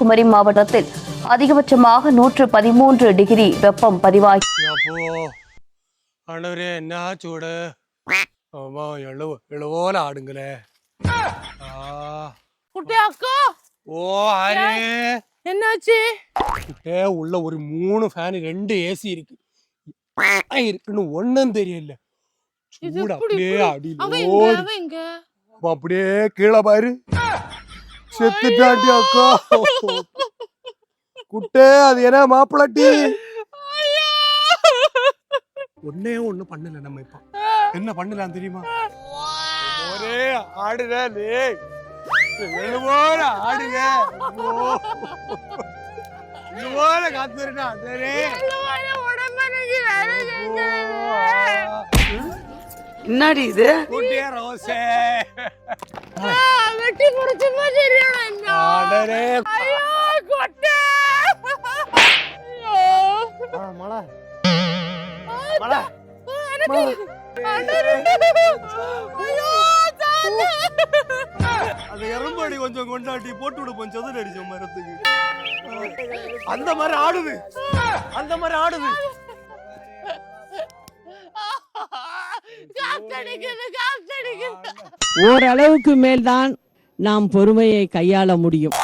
கன்னியாகுமரி மாவட்டத்தில் அதிகபட்சமாக நூற்று பதிமூன்று டிகிரி வெப்பம் பதிவாகி என்ன சூடு? ஆமா எழுவ எழுவோல ஆடுங்களே. ஆ. குட்டி அக்கா! ஓ ஆரே. என்னாச்சு? ஏ உள்ள ஒரு மூணு ஃபேன் ரெண்டு ஏசி இருக்கு. இருக்குன்னு ஒண்ணும் தெரியல. சூடு அப்படியே அவன் அப்படியே கீழே பாரு. செத்துட்டாண்டி அக்கா. குட்டே அது என்ன மாப்பிளட்டி ஒன்னே ஒண்ணு பண்ணல நம்ம இப்ப. என்ன பண்ணலாம் தெரியுமா? ஒரே ஆடுற ஆடுங்க சரி. என்னடி இது? குட்டியே ரோசே வெட்டி புடிச்சுமா சரியான ஆடரே ஐயோ கொட்டை ஐயோ மழை மழை. அந்த எறும்படி கொஞ்சம் கொண்டாட்டி போட்டு விடு கொஞ்சம் சதுர அடிச்ச மரத்துக்கு அந்த மாதிரி ஆடுது அந்த மாதிரி ஆடுது ஓரளவுக்கு மேல்தான் நாம் பொறுமையை கையாள முடியும்